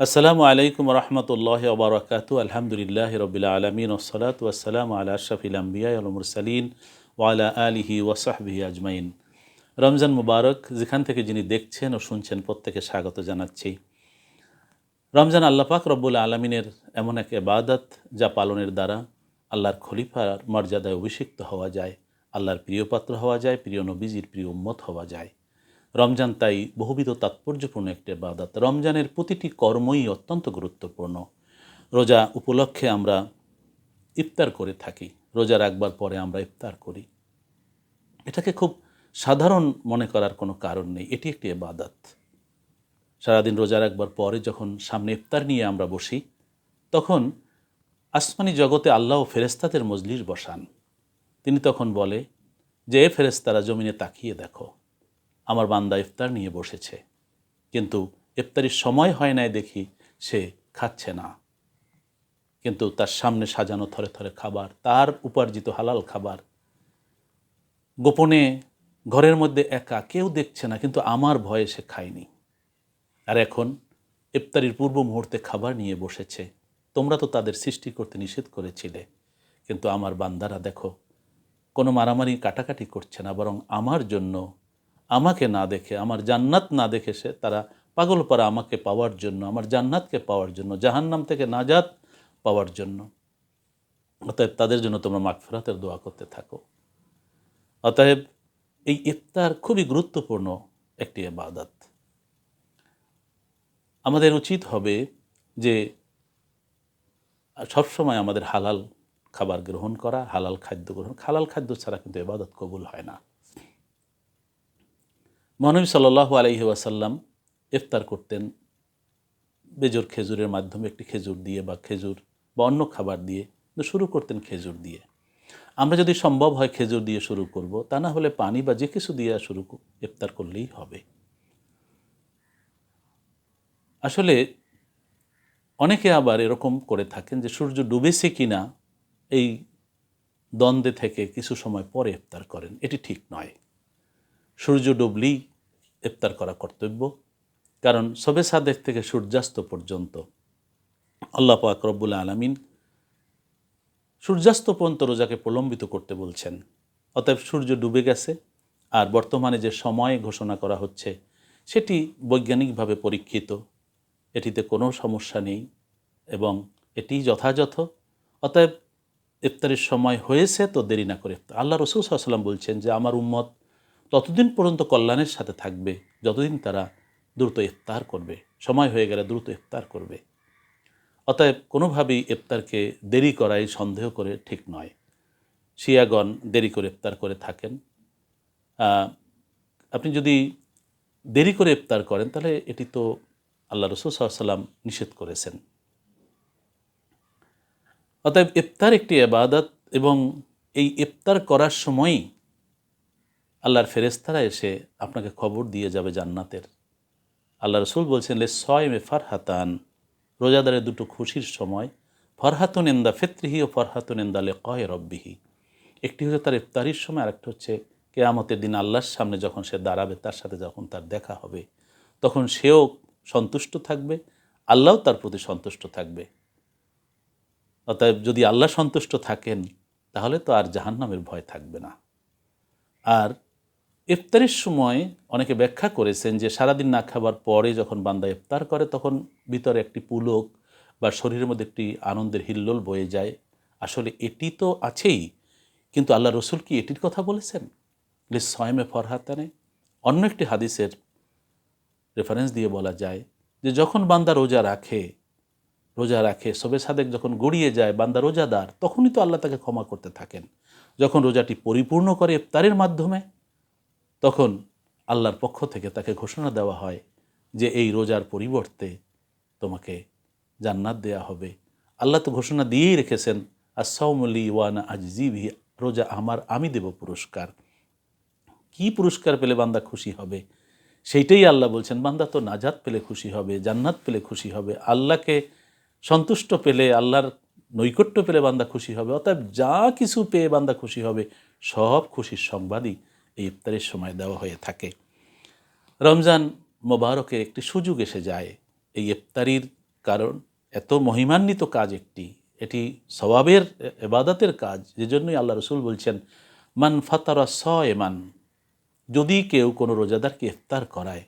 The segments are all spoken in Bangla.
আসসালামু আলাইকুম রহমতুল্লাহ ওবরাকাত আলহামদুলিল্লাহ রবিল আলমিন ওসলাত ওয়াসালাম আলা আশরফিল মুরসালিন ওয়ালা আলিহি ওয়াসাহবিহি আজমাইন। রমজান মুবারক, যেখান থেকে যিনি দেখছেন ও শুনছেন প্রত্যেকে স্বাগত জানাচ্ছি। রমজান আল্লাপাক রব্বুল আলমিনের এমন এক এবাদত যা পালনের দ্বারা আল্লাহর খলিফার মর্যাদায় অভিষিক্ত হওয়া যায়, আল্লাহর প্রিয় পাত্র হওয়া যায়, প্রিয় নবীজির প্রিয় উম্মত হওয়া যায়। রমজান তাই বহুবিধ তাৎপর্যপূর্ণ একটি বাদাত রমজানের প্রতিটি কর্মই অত্যন্ত গুরুত্বপূর্ণ। রোজা উপলক্ষে আমরা ইফতার করে থাকি। রোজা রাখবার পরে আমরা ইফতার করি। এটাকে খুব সাধারণ মনে করার কোনো কারণ নেই। এটি একটি এবাদাত সারাদিন রোজা রাখবার পরে যখন সামনে ইফতার নিয়ে আমরা বসি, তখন আসমানি জগতে আল্লাহ ও ফেরেস্তাদের মজলিস বসান। তিনি তখন বলে, যে ফেরেস্তারা জমিনে তাকিয়ে দেখো আমার বান্দা ইফতার নিয়ে বসেছে। কিন্তু ইফতারির সময় হয় নাই দেখি সে খাচ্ছে না। কিন্তু তার সামনে সাজানো থরে থরে খাবার, তার উপার্জিত হালাল খাবার। গোপনে ঘরের মধ্যে একা কেউ দেখছে না, কিন্তু আমার ভয়ে সে খায়নি। আর এখন ইফতারির পূর্ব মুহূর্তে খাবার নিয়ে বসেছে। তোমরা তো তাদের সৃষ্টি করতে নিষেধ করেছিলে। কিন্তু আমার বান্দারা দেখো, কোনো মারামারি কাটাকাটি করছে না, বরং আমার জন্য আমাকে না দেখে, আমার জান্নাত না দেখে সে তারা পাগল পারা আমাকে পাওয়ার জন্য, আমার জান্নাতকে পাওয়ার জন্য, জাহান্নাম থেকে নাজাত পাওয়ার জন্য। অতএব তাদের জন্য তোমরা মাগফেরাতের দোয়া করতে থাকো। অতএব এই ইফতার খুবই গুরুত্বপূর্ণ একটি এবাদত আমাদের উচিত হবে যে সবসময় আমাদের হালাল খাবার গ্রহণ করা, হালাল খাদ্য গ্রহণ হালাল খাদ্য ছাড়া কিন্তু এবাদত কবুল হয় না। মহানবী সাল্লাহ আলহি ওয়াসাল্লাম ইফতার করতেন বেজোর খেজুরের মাধ্যমে একটি খেজুর দিয়ে বা খেজুর বা অন্য খাবার দিয়ে শুরু করতেন খেজুর দিয়ে। আমরা যদি সম্ভব হয় খেজুর দিয়ে শুরু করব, তা না হলে পানি বা যে কিছু দিয়ে শুরু ইফতার করলেই হবে। আসলে অনেকে আবার এরকম করে থাকেন যে সূর্য ডুবেছে কিনা এই দ্বন্দ্বে থেকে কিছু সময় পরে ইফতার করেন। এটি ঠিক নয়। সূর্য ডুবলেই ইফতার করা কর্তব্য। কারণ সবে সাদেক থেকে সূর্যাস্ত পর্যন্ত আল্লাহ পাক রব্বুল আলমিন সূর্যাস্ত পর্যন্ত রোজাকে প্রলম্বিত করতে বলছেন। অতএব সূর্য ডুবে গেছে আর বর্তমানে যে সময় ঘোষণা করা হচ্ছে সেটি বৈজ্ঞানিকভাবে পরীক্ষিত। এটিতে কোনো সমস্যা নেই এবং এটি যথাযথ। অতএব ইফতারের সময় হয়েছে তো দেরি না করে। আল্লাহ রসুল সাল্লাম বলছেন যে, আমার উম্মত ততদিন পর্যন্ত কল্যাণের সাথে থাকবে, যতদিন তারা দ্রুত ইফতার করবে। সময় হয়ে গেলে দ্রুত ইফতার করবে। অতএব কোনোভাবেই ইফতারকে দেরি করাই সন্দেহ করে ঠিক নয়। শিয়াগণ দেরি করে ইফতার করে থাকেন। আপনি যদি দেরি করে ইফতার করেন, তাহলে এটি তো আল্লাহ রসুল সাল্লাম নিষেধ করেছেন। অতএব ইফতার একটি এবাদত এবং এই ইফতার করার সময়ই আল্লাহর ফেরেস্তারা এসে আপনাকে খবর দিয়ে যাবে জান্নাতের। আল্লাহ রসুল বলছেন লে ছয় মে ফারহাতান রোজাদারের দুটো খুশির সময় ফরহাতুন এন্দা ফেত্রিহি ও ফরহাতুন এন্দা লে কয় রব্বিহি একটি হচ্ছে তার ইফতারির সময়, আরেকটা হচ্ছে কেয়ামতের দিন আল্লাহর সামনে যখন সে দাঁড়াবে, তার সাথে যখন তার দেখা হবে, তখন সেও সন্তুষ্ট থাকবে, আল্লাহও তার প্রতি সন্তুষ্ট থাকবে। অতএব যদি আল্লাহ সন্তুষ্ট থাকেন, তাহলে তো আর জাহান্নামের ভয় থাকবে না। আর ইফতারির সময় অনেকে ব্যাখ্যা করেছেন যে সারাদিন না খাবার পরে যখন বান্দা ইফতার করে, তখন ভিতরে একটি পুলক বা শরীরের মধ্যে একটি আনন্দের হিল্লোল বয়ে যায়। আসলে এটি তো আছেই, কিন্তু আল্লাহ রসুল কি এটির কথা বলেছেন? সয়মে ফরহাতানে। অন্য একটি হাদিসের রেফারেন্স দিয়ে বলা যায় যে যখন বান্দা রোজা রাখে রোজা রাখে, সবে সাদেক যখন গড়িয়ে যায়, বান্দা রোজাদার, তখনই তো আল্লাহ তাকে ক্ষমা করতে থাকেন। যখন রোজাটি পরিপূর্ণ করে ইফতারের মাধ্যমে তখন আল্লাহর পক্ষ থেকে তাকে ঘোষণা দেওয়া হয় যে এই রোজার পরিবর্তে তোমাকে জান্নাত দেয়া হবে। আল্লাহ তো ঘোষণা দিয়েই রেখেছেন আসাউমলি ওয়ানা আজিবি রোজা আমার, আমি দেব পুরস্কার। কি পুরস্কার পেলে বান্দা খুশি হবে? সেইটাই আল্লাহ বলছেন, বান্দা তো নাজাত পেলে খুশি হবে, জান্নাত পেলে খুশি হবে। আল্লাহকে সন্তুষ্ট পেলে, আল্লাহর নৈকট্য পেলে বান্দা খুশি হবে। অতএব যা কিছু পেয়ে বান্দা খুশি হবে, সব খুশির সংবাদই এই ইফতারের সময় দেওয়া হয়ে থাকে। রমজান মোবারকে একটি সুযোগ এসে যায়। এই ইফতারির কারণ এত মহিমান্বিত কাজ একটি। এটি স্বভাবের এবাদতের কাজ। যে জন্যই আল্লাহ রসুল বলছেন, মান ফাতারা স এমান যদি কেউ কোনো রোজাদারকে ইফতার করায়,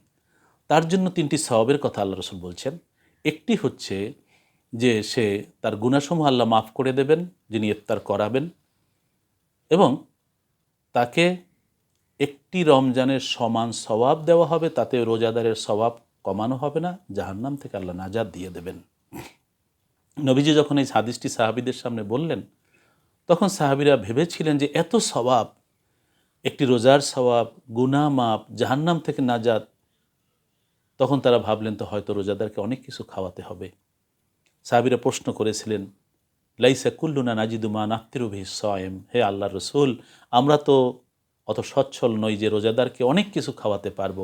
তার জন্য তিনটি স্বভাবের কথা আল্লাহ রসুল বলছেন। একটি হচ্ছে যে সে তার গুণাসমূহ আল্লাহ মাফ করে দেবেন, যিনি ইফতার করাবেন, এবং তাকে একটি রমজানের সমান স্বভাব দেওয়া হবে, তাতে রোজাদারের স্বভাব কমানো হবে না, জাহান্নাম থেকে আল্লাহ নাজাদ দিয়ে দেবেন। নবীজি যখন এই হাদিসটি সাহাবিদের সামনে বললেন, তখন সাহাবিরা ভেবেছিলেন যে এত স্বভাব একটি রোজার স্বভাব গুনা মাপ জাহান্নাম থেকে নাজাদ তখন তারা ভাবলেন, তো হয়তো রোজাদারকে অনেক কিছু খাওয়াতে হবে। সাহাবিরা প্রশ্ন করেছিলেন, লাইসা কুল্লুনা নাজিদুমা নাফতিরুভি সয়েম হে আল্লাহ রসুল, আমরা তো অত সচ্ছল নই যে রোজাদারকে অনেক কিছু খাওয়াতে পারব।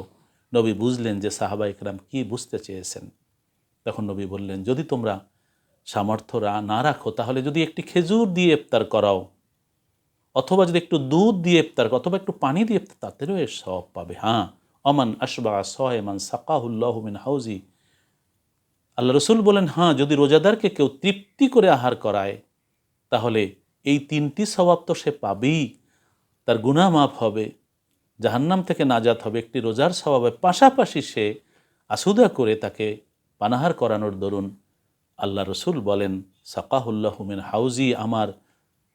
নবী বুঝলেন যে সাহাবা ইকরাম কি বুঝতে চেয়েছেন। তখন নবী বললেন, যদি তোমরা সামর্থ্য না রাখো, তাহলে যদি একটি খেজুর দিয়ে ইফতার করাও, অথবা যদি একটু দুধ দিয়ে ইফতার করো, অথবা একটু পানি দিয়ে ইফতার তাদেরও এর সব পাবে। হ্যাঁ অমান আশবা সয়মান সাকাহুল্লাহ মিন হাউজি। আল্লাহ রসুল বলেন হ্যাঁ যদি রোজাদারকে কেউ তৃপ্তি করে আহার করায়, তাহলে এই তিনটি স্বভাব তো সে পাবেই। তার গুণা মাফ হবে, জাহান্নাম থেকে নাজাত হবে, একটি রোজার স্বভাবের পাশাপাশি সে আসুদা করে তাকে পানাহার করানোর দরুন আল্লাহ রসুল বলেন, সাকাহুল্লাহ মিন হাউজি, আমার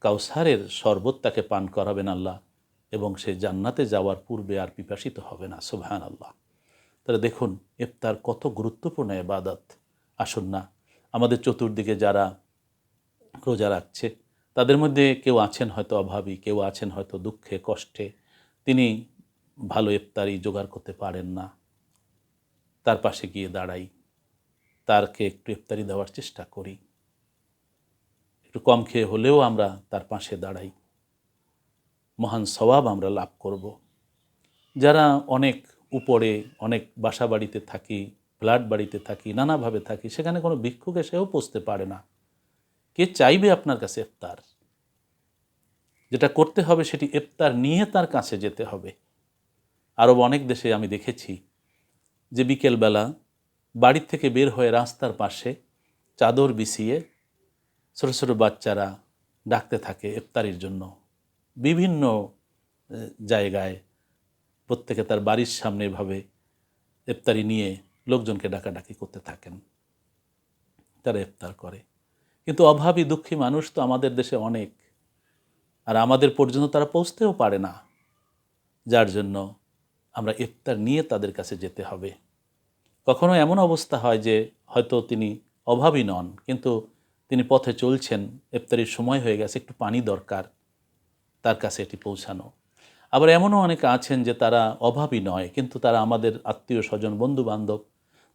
কাউসারের শরবত তাকে পান করাবেন আল্লাহ এবং সে জান্নাতে যাওয়ার পূর্বে আর পিপাসিত হবে না। সুবহান আল্লাহ তাহলে দেখুন, ইফতার কত গুরুত্বপূর্ণ এবাদত। আসুন না, আমাদের চতুর্দিকে যারা রোজা রাখছে তাদের মধ্যে কেউ আছেন হয়তো অভাবী, কেউ আছেন হয়তো দুঃখে, কষ্টে। তিনি ভালো ইফতারি জোগাড় করতে পারেন না। তার পাশে গিয়ে দাঁড়াই। তারকে একটু ইফতারি দেওয়ার চেষ্টা করি। একটু কম খেয়ে হলেও আমরা তার পাশে দাঁড়াই। মহান স্বভাব আমরা লাভ করব। যারা অনেক উপরে, অনেক বাসা বাড়িতে থাকি, ফ্ল্যাট বাড়িতে থাকি, নানাভাবে থাকি, সেখানে কোনো ভিক্ষুক এসেও পৌঁছতে পারে না। কে চাইবে আপনার কাছে ইফতার? যেটা করতে হবে সেটি ইফতার নিয়ে তার কাছে যেতে হবে। আরও অনেক দেশে আমি দেখেছি যে বিকেলবেলা বাড়ির থেকে বের হয়ে রাস্তার পাশে চাদর বিছিয়ে ছোটো ছোটো বাচ্চারা ডাকতে থাকে ইফতারির জন্য। বিভিন্ন জায়গায় প্রত্যেকে তার বাড়ির সামনে এভাবে ইফতারি নিয়ে লোকজনকে ডাকাডাকি করতে থাকেন। তারা ইফতার করে। কিন্তু অভাবী, দুঃখী মানুষ তো আমাদের দেশে অনেক। আর আমাদের পর্যন্ত তারা পৌঁছতেও পারে না। যার জন্য আমরা ইফতার নিয়ে তাদের কাছে যেতে হবে। কখনো এমন অবস্থা হয় যে হয়তো তিনি অভাবী নন, কিন্তু তিনি পথে চলছেন, ইফতারির সময় হয়ে গেছে, একটু পানি দরকার, তার কাছে এটি পৌঁছানো। আবার এমনও অনেকে আছেন যে তারা অভাবী নয়, কিন্তু তারা আমাদের আত্মীয়, স্বজন বন্ধু বান্ধব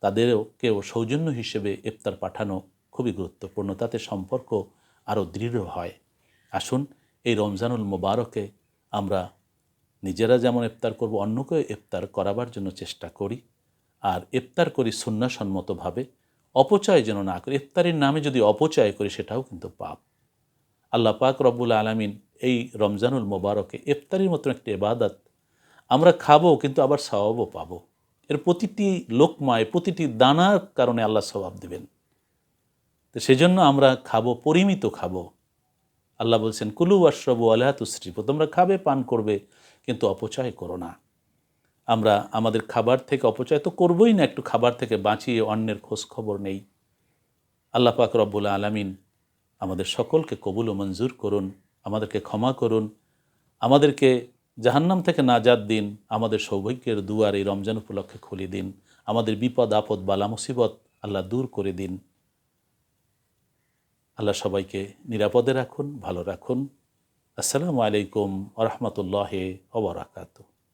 তাদেরও কেউ সৌজন্য হিসেবে ইফতার পাঠানো খুবই গুরুত্বপূর্ণ, তাতে সম্পর্ক আরও দৃঢ় হয়। আসুন এই রমজানুল মোবারকে আমরা নিজেরা যেমন ইফতার করব অন্যকে ইফতার করাবার জন্য চেষ্টা করি। আর ইফতার করি সুন্নাসম্মতভাবে, অপচয় যেন না করি। ইফতারির নামে যদি অপচয় করি, সেটাও কিন্তু পাপ। আল্লাহ পাক রব্বুল আলমিন এই রমজানুল মোবারকে ইফতারির মতন একটি এবাদত আমরা খাব, কিন্তু আবার স্বভাবও পাবো। এর প্রতিটি লোকমায়, প্রতিটি দানার কারণে আল্লাহ স্বভাব দেবেন। তো সেজন্য আমরা খাব, পরিমিত খাব। আল্লাহ বলছেন, কুলু আশ্রবু আল্লাহ তুশ্রিপ তোমরা খাবে, পান করবে, কিন্তু অপচয় করো না। আমরা আমাদের খাবার থেকে অপচয় তো করবই না, একটু খাবার থেকে বাঁচিয়ে অন্যের খোঁজ খবর নেই। আল্লাহ পাক রব্বুল আলমিন আমাদের সকলকে কবুল ও মঞ্জুর করুন, আমাদেরকে ক্ষমা করুন, আমাদেরকে জাহান্নাম থেকে নাজাদ দিন, আমাদের সৌভাগ্যের দুয়ার এই রমজান উপলক্ষে খুলে দিন, আমাদের বিপদ আপদ বালা মুসিবত আল্লাহ দূর করে দিন। আল্লাহ সবাইকে নিরাপদে রাখুন ভালো রাখুন। আসসালামু আলাইকুম আ রহমতুল্লাহ ওবরাকাতু